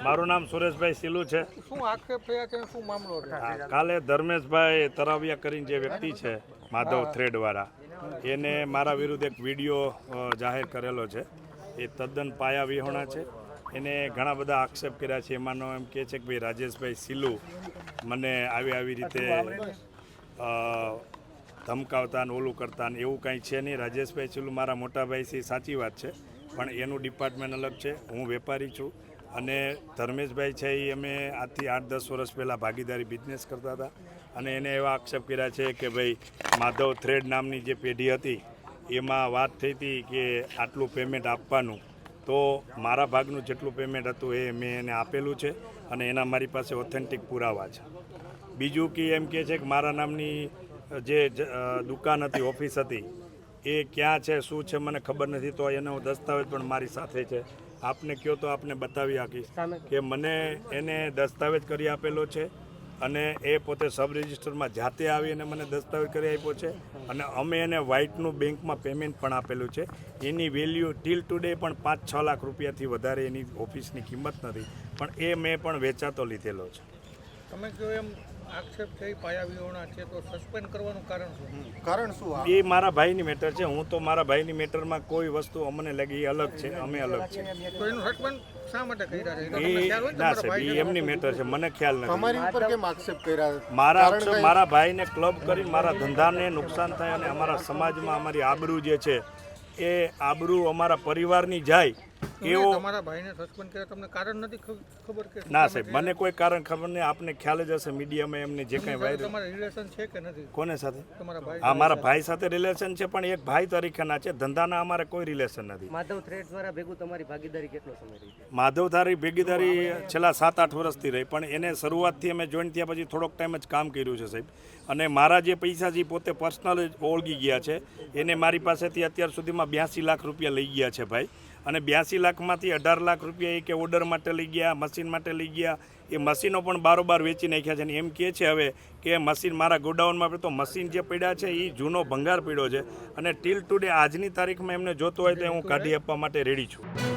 મારું નામ સુરેશભાઈ સિલુ છે. શું આક્ષેપ થયા છે શું મામલો છે? કાલે ધર્મેશભાઈ તરાવિયા કરીને જે વ્યક્તિ છે માધવ થ્રેડવાળા એને મારા વિરુદ્ધ એક વીડિયો જાહેર કરેલો છે. એ તદ્દન પાયા વિહોણા છે. એને ઘણા બધા આક્ષેપ કર્યા છે. એમાંનો એમ કહે છે કે ભાઈ રાજેશભાઈ સિલુ મને આવી આવી રીતે ધમકાવતા ને ઓલું કરતા ને એવું કાંઈ છે નહીં. રાજેશભાઈ સિલુ મારા મોટાભાઈ છે સાચી વાત છે. પણ એનું ડિપાર્ટમેન્ટ અલગ છે. હું વેપારી છું. અને ધર્મેશભાઈ છે એ અમે આજથી આઠ દસ વર્ષ પહેલાં ભાગીદારી બિઝનેસ કરતા હતા. અને એને એવા આક્ષેપ કર્યા છે કે ભાઈ, માધવ થ્રેડ નામની જે પેઢી હતી, એમાં વાત થઈ હતી કે આટલું પેમેન્ટ આપવાનું. તો મારા ભાગનું જેટલું પેમેન્ટ હતું એ મેં એને આપેલું છે અને એના મારી પાસે ઓથેન્ટિક પુરાવા છે. બીજું કે એમ કહે છે કે મારા નામની જે દુકાન હતી ઓફિસ હતી, એ ક્યાં છે, શું છે મને ખબર નથી, તો એનો દસ્તાવેજ પણ મારી સાથે છે. આપને કહો તો આપને બતાવી આપીશ કે મને એને દસ્તાવેજ કરી આપેલો છે અને એ પોતે સબ રજિસ્ટરમાં જાતે આવી અને મને દસ્તાવેજ કરી આપ્યો છે અને અમે એને વ્હાઇટનું બેંકમાં પેમેન્ટ પણ આપેલું છે. એની વેલ્યુ ટીલ ટુડે પણ પાંચ છ લાખ રૂપિયાથી વધારે એની ઓફિસની કિંમત નથી. પણ એ મેં પણ વેચાતો લીધેલો છે. તમે કહો એમ આક્ષેપ થઈ પાયા વિહોણા છે તો સસ્પેન્ડ કરવાનું કારણ શું? કારણ શું એ મારા ભાઈની મેટર છે. હું તો મારા ભાઈની મેટરમાં કોઈ વસ્તુ અમને લાગી એ અલગ છે અમે અલગ છે. તો એનું સસ્પેન્ડ શા માટે કર્યા છે? ને સાહેબ એમની મેટર છે. મને ખ્યાલ નથી. તમારી ઉપર કેમ આક્ષેપ કર્યા? મારા મારા ભાઈને ક્લબ કરી મારા ધંધાને નુકસાન થાય અને અમારા સમાજમાં અમારી આબરૂ જે છે એ આબરૂ અમારા પરિવારની જાય એવો તમારા ભાઈને સસ્પેન્ડ કર્યા તમને કારણ નથી ખબર કે ના સાહેબ મને કોઈ કારણ ખબર નહીં. આપને ખ્યાલ જ હશે મીડિયામાં એમને જે કંઈ વાયરલ તમારા રિલેશન છે કે નથી? કોને સાથે? તમારા ભાઈ હા મારા ભાઈ સાથે રિલેશન છે પણ એક ભાઈ તરીકેના છે. ધંધાના અમારે કોઈ રિલેશન નથી. માધવ થ્રેડ દ્વારા ભેગું તમારી ભાગીદારી કેટલો સમય રહી માધવધારી ભેગીદારી છેલ્લા સાત આઠ વર્ષથી રહી પણ એને શરૂઆતથી અમે જોઈન થયા પછી થોડોક ટાઈમ જ કામ કર્યું છે સાહેબ. અને મારા જે પૈસા છે પોતે પર્સનલ જ ઓળગી ગયા છે. એને મારી પાસેથી અત્યાર સુધીમાં બ્યાસી લાખ રૂપિયા લઈ ગયા છે ભાઈ. અને બ્યાસી લાખમાંથી અઢાર લાખ રૂપિયા એ કે ઓર્ડર માટે લઈ ગયા મશીન માટે લઈ ગયા. એ મશીનો પણ બારોબાર વેચી નાખ્યા છે અને એમ કહે છે હવે કે મશીન મારા ગોડાઉનમાં તો મશીન જે પડ્યા છે એ જૂનો ભંગાર પડ્યો છે. અને ટીલ ટુડે આજની તારીખમાં એમને જોતો હોય તો હું કાઢી આપવા માટે રેડી છું.